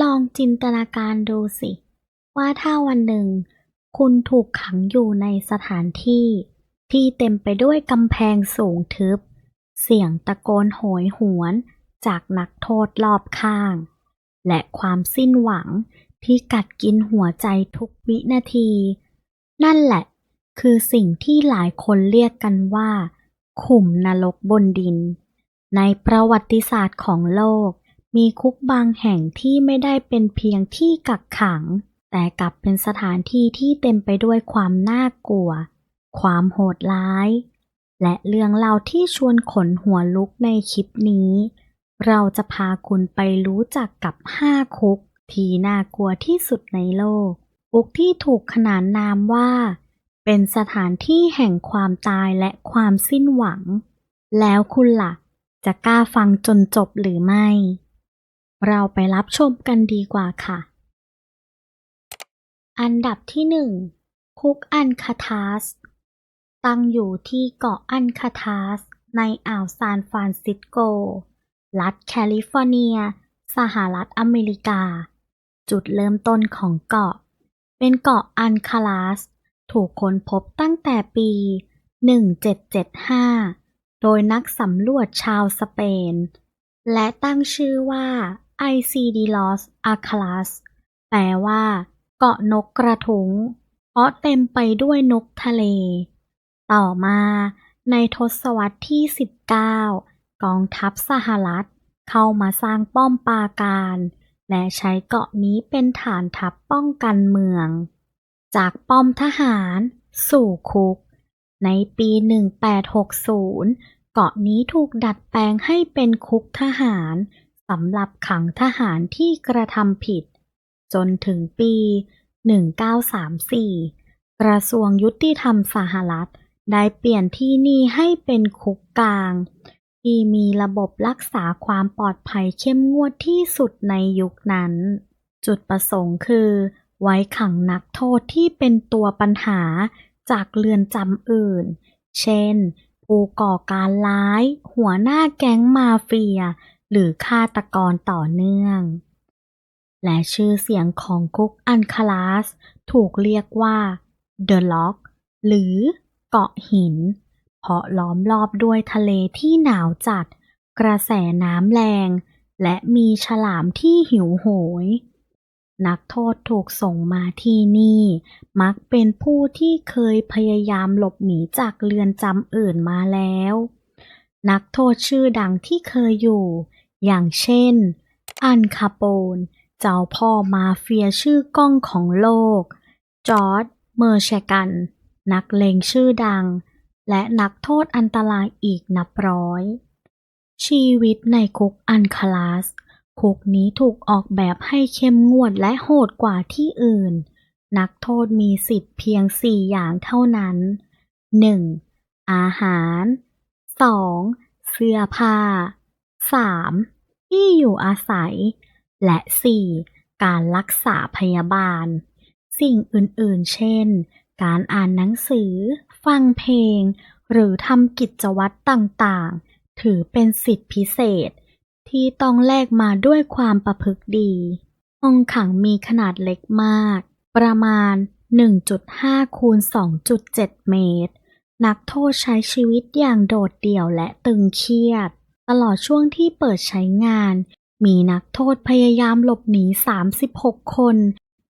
ลองจินตนาการดูสิ ว่าถ้าวันหนึ่ง คุณถูกขังอยู่ในสถานที่ ที่เต็มไปด้วยกำแพงสูงทึบ เสียงตะโกนโหยหวน จากนักโทษรอบข้าง และความสิ้นหวังที่กัดกินหัวใจทุกวินาที นั่นแหละ คือสิ่งที่หลายคนเรียกกันว่า ขุมนรกบนดิน ในประวัติศาสตร์ของโลก มีคุกบางแห่งที่ไม่ได้เป็นเพียงที่กักขัง แต่กลับเป็นสถานที่ที่เต็มไปด้วยความน่ากลัว ความโหดร้าย และเรื่องเล่าที่ชวนขนหัวลุกในคลิปนี้ เราจะพาคุณไปรู้จักกับห้าคุก ที่น่ากลัวที่สุดในโลก คุกที่ถูกขนานนามว่า เป็นสถานที่แห่งความตายและความสิ้นหวัง แล้วคุณล่ะ จะกล้าฟังจนจบหรือไม่ เราไปรับชมกันดีกว่าค่ะ อันดับที่หนึ่งคุกอันคาทาส ตั้งอยู่ที่เกาะอันคาทาส ในอ่าวซานฟรานซิสโก รัฐแคลิฟอร์เนีย สหรัฐอเมริกา จุดเริ่มต้นของเกาะ เป็นเกาะอันคาลาส ถูกค้นพบตั้งแต่ปี 1775 โดยนักสำรวจชาวสเปน และตั้งชื่อว่า ICD Los Acalas แปลว่า เกาะนกกระทุง เพราะเต็มไปด้วยนกทะเล ต่อมา ในทศวรรษที่ 19 กองทัพสหรัฐ เข้ามาสร้างป้อมปราการ และใช้เกาะนี้เป็นฐานทัพป้องกันเมือง จากป้อมทหาร สู่คุก ในปี 1860 เกาะนี้ถูกดัดแปลงให้เป็นคุกทหาร สำหรับขังทหารที่กระทำผิด จนถึงปี 1934 กระทรวงยุติธรรมสหรัฐ ได้เปลี่ยนที่นี่ให้เป็นคุกกลาง ที่มีระบบรักษาความปลอดภัยเข้มงวดที่สุดในยุคนั้น จุดประสงค์คือ ไว้ขังนักโทษที่เป็นตัวปัญหาจากเรือนจำอื่น เช่น ผู้ก่อการร้าย หัวหน้าแก๊งมาเฟีย หรือฆาตกรต่อเนื่อง และชื่อเสียงของคุกอันคาลาส ถูกเรียกว่า The Lock หรือเกาะหิน เพราะล้อมรอบด้วยทะเลที่หนาวจัด กระแสน้ำแรง และมีฉลามที่หิวโหย นักโทษถูกส่งมาที่นี่ มักเป็นผู้ที่เคยพยายามหลบหนีจากเรือนจำอื่นมาแล้ว นักโทษชื่อดังที่เคยอยู่ อย่างเช่น อันคาโปน เจ้าพ่อมาเฟียชื่อก้องของโลก จอร์ด เมอร์แชกัน นักเลงชื่อดัง และนักโทษอันตรายอีกนับร้อย ชีวิตในคุกอันคาลาส คุกนี้ถูกออกแบบให้เข้มงวดและโหดกว่าที่อื่น นักโทษมีสิทธิ์เพียง4อย่างเท่านั้น 1. อาหาร 2. เสื้อผ้า 3. ที่อยู่อาศัย และ 4. การรักษาพยาบาล สิ่งอื่นๆ เช่น การอ่านหนังสือ ฟังเพลง หรือทำกิจวัตรต่างๆ ถือเป็นสิทธิพิเศษ ที่ต้องแลกมาด้วยความประพฤติดีห้องขังมีขนาดเล็กมาก ประมาณ 1.5 คูณ 2.7 เมตร นักโทษใช้ชีวิตอย่างโดดเดี่ยวและตึงเครียด ตลอดช่วงที่เปิดใช้งาน มีนักโทษพยายามหลบหนี 36 คน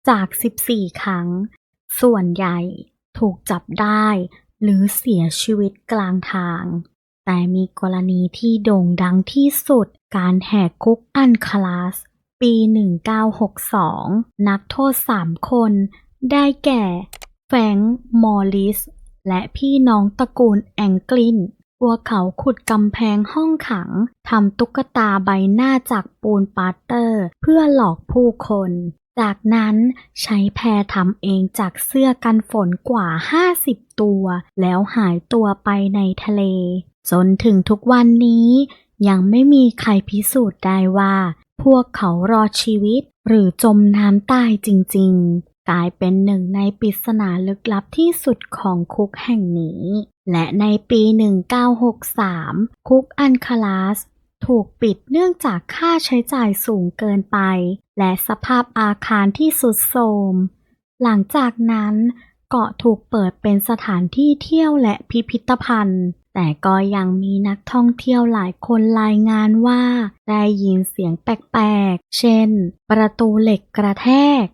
จาก 14 ครั้ง ส่วนใหญ่ถูกจับได้ หรือเสียชีวิตกลางทาง แต่มีกรณีที่โด่งดังที่สุดการแหกคุกอันคลาส ปี 1962 นักโทษ 3 คน ได้แก่ แฟงมอริส และพี่น้องตระกูลแองกลิน พวกเขาขุดกำแพงห้องขังทำตุ๊กตาใบหน้าจากปูนปาเตอร์ เพื่อหลอกผู้คน จากนั้นใช้แพรทำเองจากเสื้อกันฝนกว่า 50 ตัว แล้วหายตัวไปในทะเล จนถึงทุกวันนี้ ยังไม่มีใครพิสูจน์ได้ว่า พวกเขารอดชีวิตหรือจมน้ำตายจริง ๆ กลายเป็นหนึ่งในปริศนาลึกลับที่สุดของคุกแห่งนี้ และในปี 1963 คุกอันคาลาส ถูกปิดเนื่องจากค่าใช้จ่ายสูงเกินไป และสภาพอาคารที่สุดโทรม หลังจากนั้นเกาะถูกเปิดเป็นสถานที่เที่ยวและพิพิธภัณฑ์ แต่ก็ยังมีนักท่องเที่ยวหลายคนรายงานว่า ได้ยินเสียงแปลกๆ เช่น ประตูเหล็กกระแทก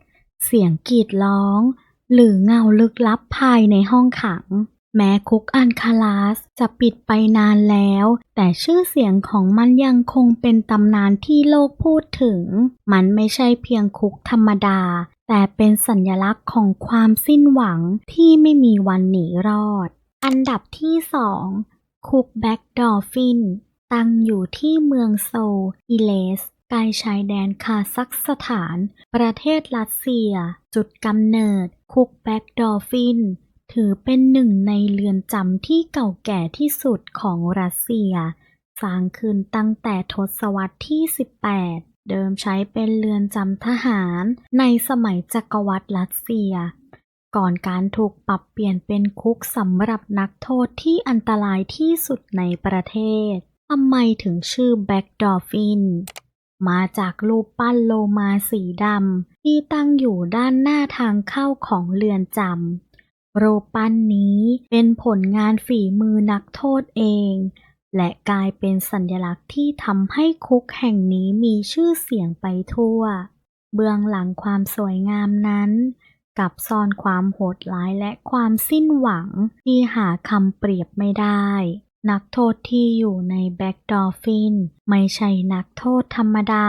เสียงกรีดร้อง หรือเงาลึกลับภายในห้องขัง แม้คุกอันคาลาสจะปิดไปนานแล้ว แต่ชื่อเสียงของมันยังคงเป็นตำนานที่โลกพูดถึง มันไม่ใช่เพียงคุกธรรมดา แต่เป็นสัญลักษณ์ของความสิ้นหวังที่ไม่มีวันหนีรอด อันดับที่สองคุกแบ็กดอลฟิน ตั้งอยู่ที่เมืองโซลอิเลส ใกล้ชายแดนคาซัคสถาน ประเทศรัสเซีย จุดกำเนิด คุกแบ็กดอฟิน ถือเป็นหนึ่งในเรือนจำที่เก่าแก่ที่สุดของรัสเซีย สร้างขึ้นตั้งแต่ทศวรรษที่ 18 เดิมใช้เป็นเรือนจำทหาร ในสมัยจักรวรรดิรัสเซีย ก่อนการถูกปรับเปลี่ยนเป็นคุกสำหรับนักโทษที่อันตรายที่สุดในประเทศทำไมถึงชื่อแบ็กดอฟิน มาจากรูปปั้นโลมาสีดำที่ตั้งอยู่ด้านหน้าทางเข้าของเรือนจำรูปปั้นนี้เป็นผลงานฝีมือนักโทษเอง และกลายเป็นสัญลักษณ์ที่ทำให้คุกแห่งนี้มีชื่อเสียงไปทั่ว เบื้องหลังความสวยงามนั้นกับซ่อนความโหดร้ายและความสิ้นหวังที่หาคำเปรียบไม่ได้ นักโทษที่อยู่ในแบ็กดอลฟินไม่ใช่นักโทษธรรมดา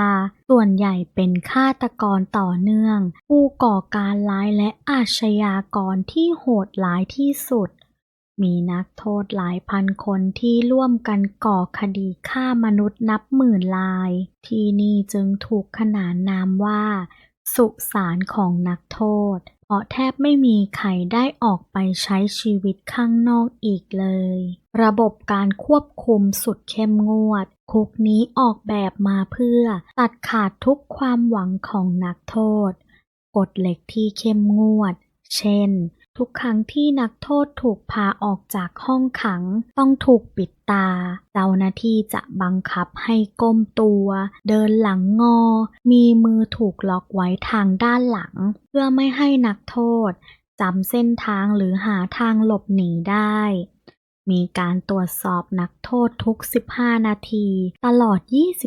ส่วนใหญ่เป็นฆาตกรต่อเนื่อง ผู้ก่อการร้ายและอาชญากรที่โหดร้ายที่สุด มีนักโทษหลายพันคนที่ร่วมกันก่อคดีฆ่ามนุษย์นับหมื่นราย ที่นี่จึงถูกขนานนามว่า สุสานของนักโทษ เพราะแทบไม่มีใครได้ออกไปใช้ชีวิตข้างนอกอีกเลย ระบบการควบคุมสุดเข้มงวด คุกนี้ออกแบบมาเพื่อตัดขาดทุกความหวังของนักโทษ กฎเหล็กที่เข้มงวด เช่น ทุกครั้งที่นักโทษถูกพาออกจากห้องขัง ต้องถูกปิดตา เจ้าหน้าที่จะบังคับให้ก้มตัว เดินหลังงอ มีมือถูกล็อกไว้ทางด้านหลัง เพื่อไม่ให้นักโทษจำเส้นทางหรือหาทางหลบหนีได้ มีการตรวจสอบนักโทษทุก 15 นาที ตลอด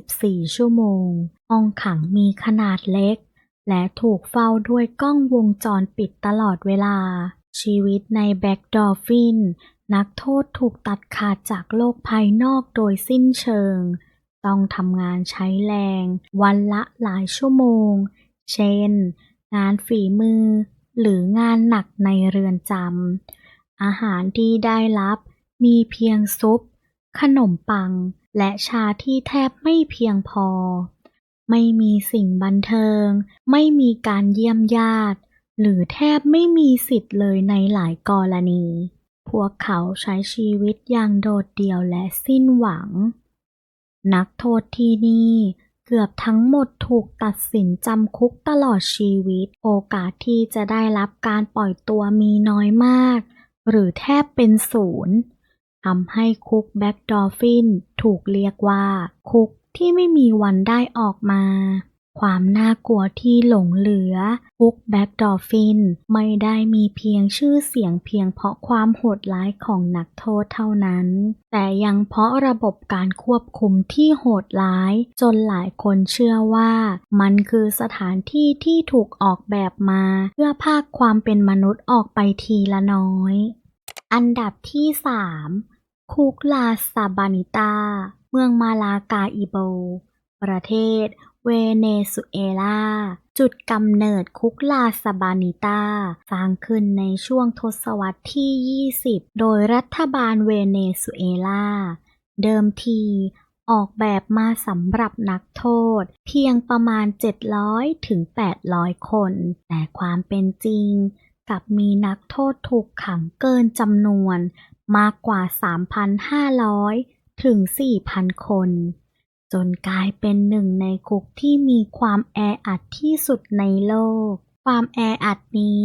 24 ชั่วโมงห้องขังมีขนาดเล็ก และถูกเฝ้าด้วยกล้องวงจรปิดตลอดเวลา ชีวิตในแบ็กดอลฟิน นักโทษถูกตัดขาดจากโลกภายนอกโดยสิ้นเชิง ต้องทำงานใช้แรง วันละหลายชั่วโมง เช่น งานฝีมือ หรืองานหนักในเรือนจำ อาหารที่ได้รับมีเพียงซุป ขนมปัง และชาที่แทบไม่เพียงพอ ไม่มีสิ่งบันเทิง ไม่มีการเยี่ยมญาติ หรือแทบไม่มีสิทธิ์เลยในหลายกรณี พวกเขาใช้ชีวิตอย่างโดดเดี่ยวและสิ้นหวัง นักโทษที่นี่เกือบทั้งหมดถูกตัดสินจำคุกตลอดชีวิต โอกาสที่จะได้รับการปล่อยตัวมีน้อยมาก หรือแทบเป็นศูนย์ทำให้คุกแบ็กดอฟินถูกเรียกว่าคุก ที่ไม่มีวันได้ออกมา ความน่ากลัวที่หลงเหลือคุกแบ็กดอลฟินไม่ได้มีเพียงชื่อเสียงเพียงเพราะความโหดร้ายของนักโทษเท่านั้น แต่ยังเพราะระบบการควบคุมที่โหดร้าย จนหลายคนเชื่อว่า มันคือสถานที่ที่ถูกออกแบบมา เพื่อพากความเป็นมนุษย์ออกไปทีละน้อย อันดับที่ 3 คุกลาซาบานิตา เมืองมาลากาอิโบ ประเทศเวเนซุเอลา จุดกำเนิดคุกลาซาบานิตาสร้างขึ้นในช่วงทศวรรษที่ 20 โดยรัฐบาลเวเนซุเอลา เดิมทีออกแบบมาสำหรับนักโทษ เพียงประมาณ 700 ถึง 800 คน แต่ความเป็นจริงกับมีนักโทษถูกขังเกินจำนวนมากกว่า 3,500 ถึง 4,000 คน จนกลายเป็นหนึ่งในคุกที่มีความแออัดที่สุดในโลก ความแออัดนี้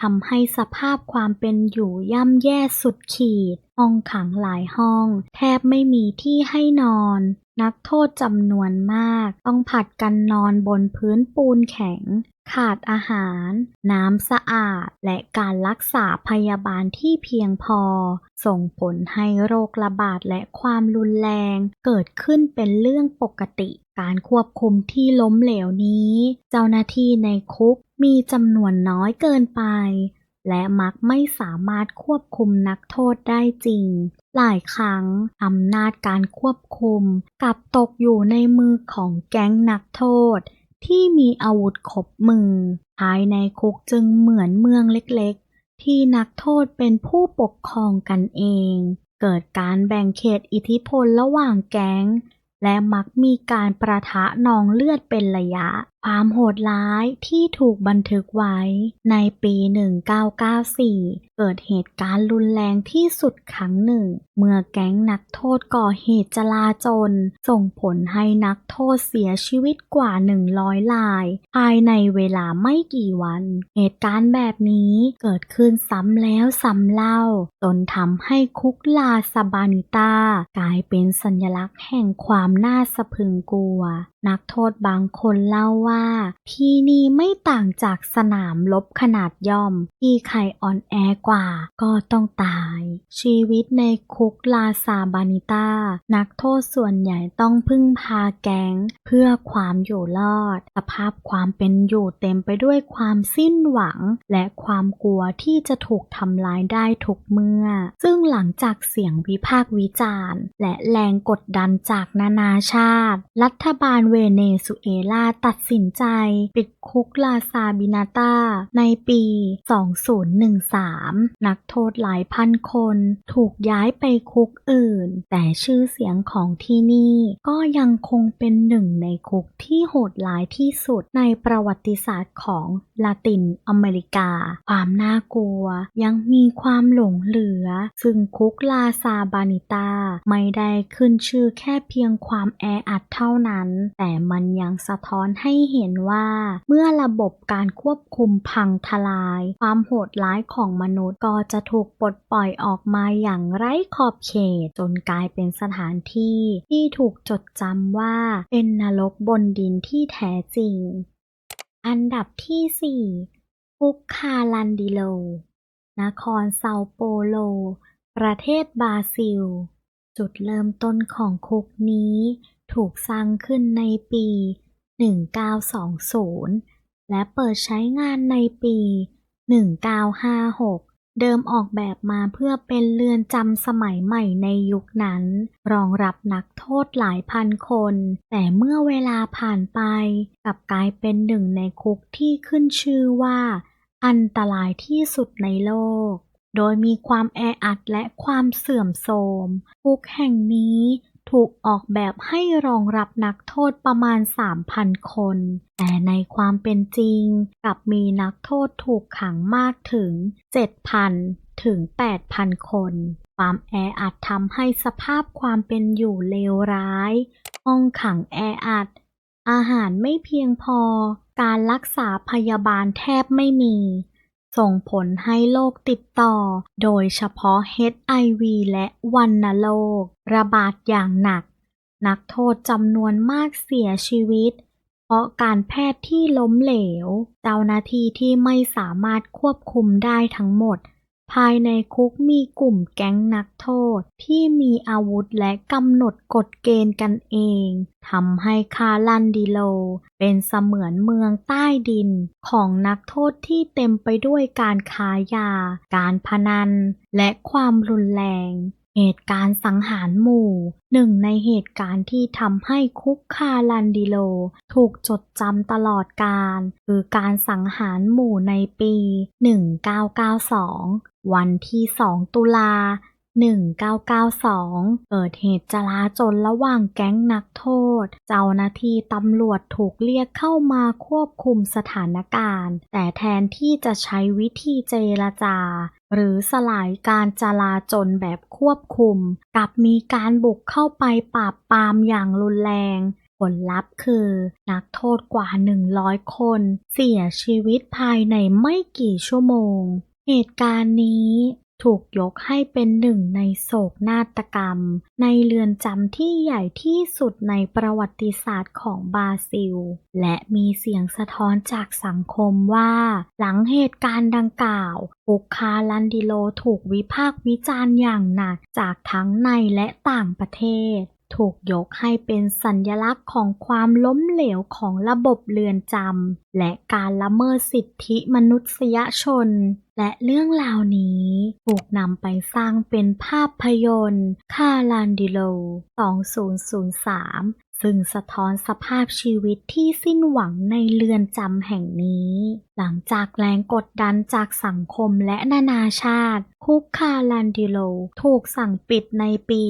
ทำให้สภาพความเป็นอยู่ย่ำแย่สุดขีด ห้องขังหลายห้อง แทบไม่มีที่ให้นอน นักโทษจำนวนมาก ต้องผัดกันนอนบนพื้นปูนแข็ง ขาดอาหาร น้ำสะอาด และการรักษาพยาบาลที่เพียงพอ ส่งผลให้โรคระบาดและความรุนแรงเกิดขึ้นเป็นเรื่องปกติ การควบคุมที่ล้มเหลวนี้ เจ้าหน้าที่ในคุกมีจำนวนน้อยเกินไป และมักไม่สามารถควบคุมนักโทษได้จริงหลายครั้งอำนาจการควบคุมกลับตกอยู่ในมือของแก๊งนักโทษ ที่มีอาวุธครบมือ ภายในคุกจึงเหมือนเมืองเล็กๆ ที่นักโทษเป็นผู้ปกครองกันเอง เกิดการแบ่งเขตอิทธิพลระหว่างแก๊ง และมักมีการประทะนองเลือดเป็นระยะความโหดร้ายที่ถูกบันทึกไว้ในปี 1994 เกิดเหตุการณ์รุนแรงที่สุดครั้งหนึ่ง เมื่อแก๊งนักโทษก่อเหตุจลาจลส่งผลให้นักโทษเสียชีวิตกว่า 100ราย ภายในเวลาไม่กี่วัน เหตุการณ์แบบนี้เกิดขึ้นซ้ำแล้วซ้ำเล่า จนทำให้คุกลาซาบานิตากลายเป็นสัญลักษณ์แห่งความน่าสะพรึงกลัว นักโทษบางคนเล่าว่า ที่นี่ไม่ต่างจากสนามรบขนาดย่อม ที่ใครอ่อนแอกว่าก็ต้องตาย ชีวิตในคุกลาซาบานิต้า นักโทษส่วนใหญ่ต้องพึ่งพาแก๊ง เพื่อความอยู่รอด สภาพความเป็นอยู่เต็มไปด้วยความสิ้นหวัง และความกลัวที่จะถูกทำร้ายได้ทุกเมื่อ ซึ่งหลังจากเสียงวิพากษ์วิจารณ์ และแรงกดดันจากนานาชาติ รัฐบาลเวเนซุเอลาตัดสินใจปิดคุกลาซาบินาตาในปี 2013 นักโทษหลายพันคนถูกย้ายไปคุกอื่น แต่ชื่อเสียงของที่นี่ก็ยังคงเป็นหนึ่งในคุกที่โหดร้ายที่สุดในประวัติศาสตร์ของลาตินอเมริกา ความน่ากลัวยังมีความหลงเหลือ ซึ่งคุกลาซาบานิตาไม่ได้ขึ้นชื่อแค่เพียงความแออัดเท่านั้น แต่มันยังสะท้อนให้เห็นว่าเมื่อระบบการควบคุมพังทลาย ความโหดร้ายของมนุษย์ก็จะถูกปลดปล่อยออกมาอย่างไร้ขอบเขต จนกลายเป็นสถานที่ที่ถูกจดจำว่าเป็นนรกบนดินที่แท้จริง อันดับที่ 4 คุกคาลันดิโล นครเซาโปโล ประเทศบราซิล จุดเริ่มต้นของคุกนี้ถูกสร้างขึ้นในปี 1920 และเปิดใช้งานในปี 1956 เดิมออกแบบมาเพื่อเป็นเรือนจำสมัยใหม่ในยุคนั้น รองรับนักโทษหลายพันคน แต่เมื่อเวลาผ่านไปกลับกลายเป็นหนึ่งในคุกที่ขึ้นชื่อว่า อันตรายที่สุดในโลก โดยมีความแออัดและความเสื่อมโทรมคุกแห่งนี้ ถูกออกแบบให้รองรับนักโทษประมาณ 3,000 คน แต่ในความเป็นจริงกลับมีนักโทษถูกขังมากถึง 7,000 ถึง 8,000 คน ความแออัดทำให้สภาพความเป็นอยู่เลวร้าย ห้องขังแออัด อาหารไม่เพียงพอ การรักษาพยาบาลแทบไม่มี ส่งผลให้โรคติดต่อ โดยเฉพาะ HIV และวัณโรค ระบาดอย่างหนัก นักโทษจำนวนมากเสียชีวิต เพราะการแพทย์ที่ล้มเหลว เจ้าหน้าที่ที่ไม่สามารถควบคุมได้ทั้งหมด ภายในคุกมีกลุ่มแก๊งนักโทษ ที่มีอาวุธและกำหนดกฎเกณฑ์กันเองทำให้คาลันดิโล เป็นเสมือนเมืองใต้ดิน ของนักโทษที่เต็มไปด้วยการค้ายา การพนัน และความรุนแรง เหตุการณ์สังหารหมู่ หนึ่งในเหตุการณ์ที่ทำให้คุกคาลันดิโล ถูกจดจำตลอดกาลคือการสังหารหมู่ในปี 1992 วันที่ 2 ตุลา 1992 เกิดเหตุจลาจลระหว่างแก๊งนักโทษ เจ้าหน้าที่ตำรวจถูกเรียกเข้ามาควบคุมสถานการณ์ แต่แทนที่จะใช้วิธีเจรจาหรือสลายการจลาจลแบบควบคุมกลับมีการบุกเข้าไปปราบปรามอย่างรุนแรง ผลลัพธ์คือ นักโทษกว่า 100 คน เสียชีวิตภายในไม่กี่ชั่วโมง เหตุการณ์นี้ถูกยกให้เป็นหนึ่งในโศกนาฏกรรม ในเรือนจำที่ใหญ่ที่สุดในประวัติศาสตร์ของบราซิล และมีเสียงสะท้อนจากสังคมว่า หลังเหตุการณ์ดังกล่าวปุกคาลันดิโลถูกวิพากษ์วิจารณ์อย่างหนักจากทั้งในและต่างประเทศ ถูกยกให้เป็นสัญลักษณ์ของความล้มเหลวของระบบเรือนจำและการละเมิดสิทธิมนุษยชน และเรื่องราวนี้ถูกนำไปสร้างเป็นภาพยนตร์คาลันดิโล 2003ซึ่งสะท้อนสภาพชีวิตที่สิ้นหวังในเรือนจำแห่งนี้ หลังจากแรงกดดันจากสังคมและนานาชาติ คุกคาลันดิโล ถูกสั่งปิดในปี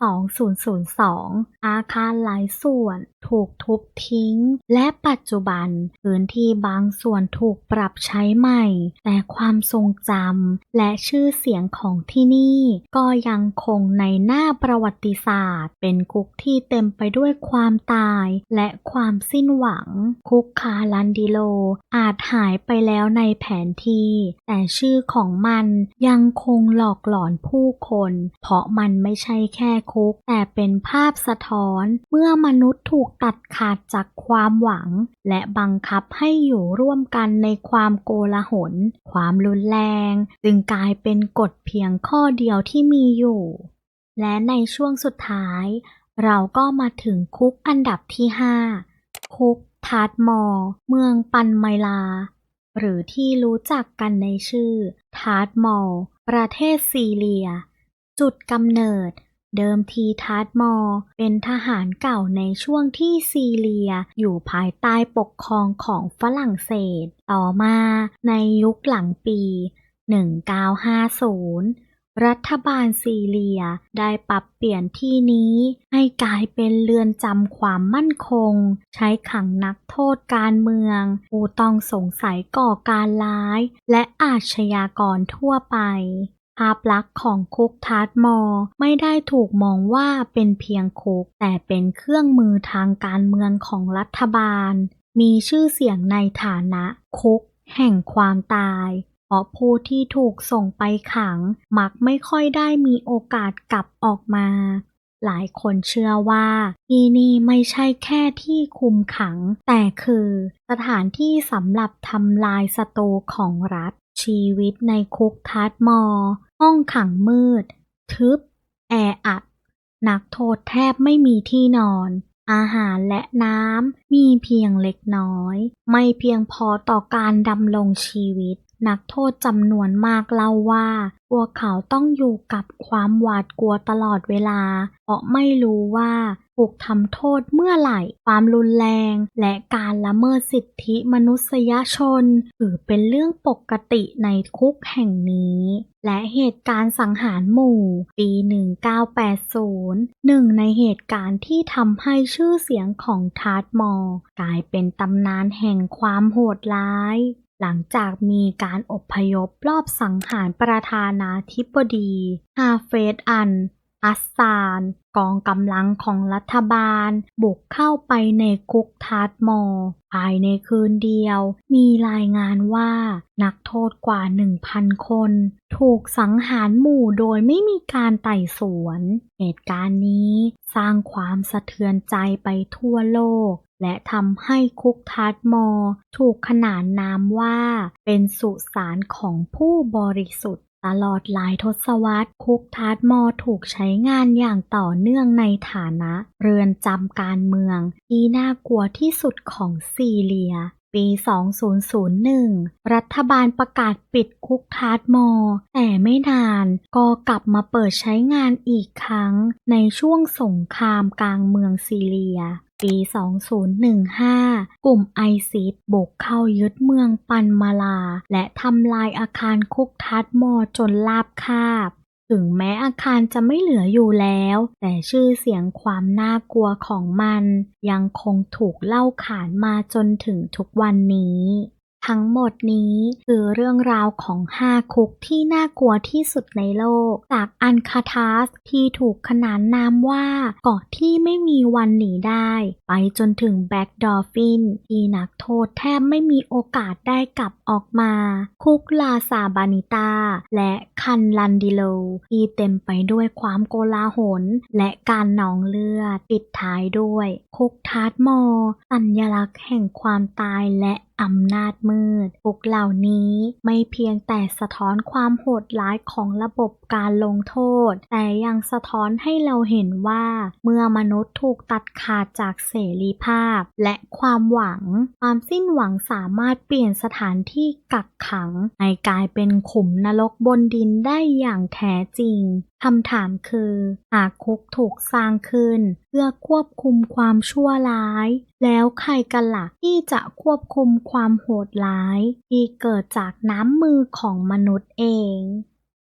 2002 อาคารหลายส่วนถูกทุบทิ้ง และปัจจุบันพื้นที่บางส่วนถูกปรับใช้ใหม่ แต่ความทรงจำและชื่อเสียงของที่นี่ ก็ยังคงในหน้าประวัติศาสตร์ เป็นคุกที่เต็มไปด้วยความตาย และความสิ้นหวัง คุกคาลันดิโล อาจหายไปแล้วในแผนที่ แต่ชื่อของมันยังคงหลอกหลอนผู้คน เพราะมันไม่ใช่แค่คุก แต่เป็นภาพสะท้อน เมื่อมนุษย์ถูกตัดขาดจากความหวัง และบังคับให้อยู่ร่วมกันในความโกลาหล ความรุนแรง จึงกลายเป็นกฎเพียงข้อเดียวที่มีอยู่ และในช่วงสุดท้าย เราก็มาถึงคุกอันดับที่ 5 คุกทาร์ตมอ เมืองปันไมลา หรือที่รู้จักกันในชื่อ ทาร์ตมอ ประเทศซีเรีย จุดกำเนิด เดิมทีทาร์ตมอร์เป็นทหารเก่าในช่วงที่ซีเรียอยู่ภายใต้ปกครองของฝรั่งเศส ต่อมาในยุคหลังปี 1950 รัฐบาลซีเรียได้ปรับเปลี่ยนที่นี้ให้กลายเป็นเรือนจำความมั่นคง ใช้ขังนักโทษการเมือง ผู้ต้องสงสัยก่อการร้าย และอาชญากรทั่วไป ภาพลักษณ์ของคุกทาร์ตมอร์ไม่ได้ถูกมองว่าเป็นเพียงคุก แต่เป็นเครื่องมือทางการเมืองของรัฐบาล มีชื่อเสียงในฐานะคุก แห่งความตายเพราะผู้ที่ถูกส่งไปขัง มักไม่ค่อยได้มีโอกาสกลับออกมา หลายคนเชื่อว่าที่นี่ไม่ใช่แค่ที่คุมขัง แต่คือสถานที่สำหรับทำลายศัตรูของรัฐ ชีวิตในคุกทาร์ตมอ ห้องขังมืด ทึบ แออัด นักโทษแทบไม่มีที่นอน อาหารและน้ำมีเพียงเล็กน้อย ไม่เพียงพอต่อการดำรงชีวิต นักโทษจำนวนมากเล่าว่าพวกเขาต้องอยู่กับความหวาดกลัวตลอดเวลา เพราะไม่รู้ว่า ถูกทำโทษเมื่อไหร่ ความรุนแรง และการละเมิดสิทธิมนุษยชน ถือเป็นเรื่องปกติในคุกแห่งนี้ และเหตุการณ์สังหารหมู่ ปี 1980 หนึ่งในเหตุการณ์ที่ทำให้ชื่อเสียงของทาร์ตมอร์กลายเป็นตำนานแห่งความโหดร้ายหลังจากมีการอบพยพรอบสังหารประธานาธิบดีฮาเฟซอัน อัสซาน กองกำลังของรัฐบาล บุกเข้าไปในคุกทาร์ตมอร์ภายในคืนเดียว มีรายงานว่า นักโทษกว่า 1,000 คน ถูกสังหารหมู่โดยไม่มีการไต่สวน เหตุการณ์นี้สร้างความสะเทือนใจไปทั่วโลกและทำให้คุกทาร์ตมอร์ถูกขนานนามว่า เป็นสุสานของผู้บริสุทธิ์ ตลอดหลายทศวรรษ คุกทาร์มอร์ถูกใช้งานอย่างต่อเนื่องในฐานะ เรือนจำการเมือง ที่น่ากลัวที่สุดของซีเรีย ปี 2001 รัฐบาลประกาศปิดคุกทาร์มอร์แต่ไม่นานก็กลับมาเปิดใช้งานอีกครั้ง ในช่วงสงครามกลางเมืองซีเรีย ปี 2015 กลุ่มไอซิสบุกเข้ายึดเมืองปันมาลา และทำลายอาคารคุกทัดมอจนลาบคาบถึงแม้อาคารจะไม่เหลืออยู่แล้ว แต่ชื่อเสียงความน่ากลัวของมัน ยังคงถูกเล่าขานมาจนถึงทุกวันนี้ ทั้งหมดนี้คือเรื่องราวของห้าคุกที่น่ากลัวที่สุดในโลก จากอันคาทาสที่ถูกขนานนามว่าเกาะที่ไม่มีวันหนีได้ ไปจนถึงแบ็กดอฟฟินที่นักโทษแทบไม่มีโอกาสได้กลับออกมา คุกลาซาบานิตา และคันลันดิโล ที่เต็มไปด้วยความโกลาหล และการหนองเลือดปิดท้ายด้วย คุกทาร์ตมอร์สัญลักษณ์แห่งความตายและอำนาจมืดคุกเหล่านี้ไม่เพียงแต่สะท้อนความโหดร้ายของระบบการลงโทษ แต่ยังสะท้อนให้เราเห็นว่า เมื่อมนุษย์ถูกตัดขาดจากเสรีภาพ และความหวัง ความสิ้นหวังสามารถเปลี่ยนสถานที่กักขังให้กลายเป็นขุมนรกบนดินได้อย่างแท้จริง คำถามคือ หากคุกถูกสร้างขึ้น เพื่อควบคุมความชั่วร้าย แล้วใครกันล่ะที่จะควบคุมความโหดร้าย ที่เกิดจากน้ำมือของมนุษย์เอง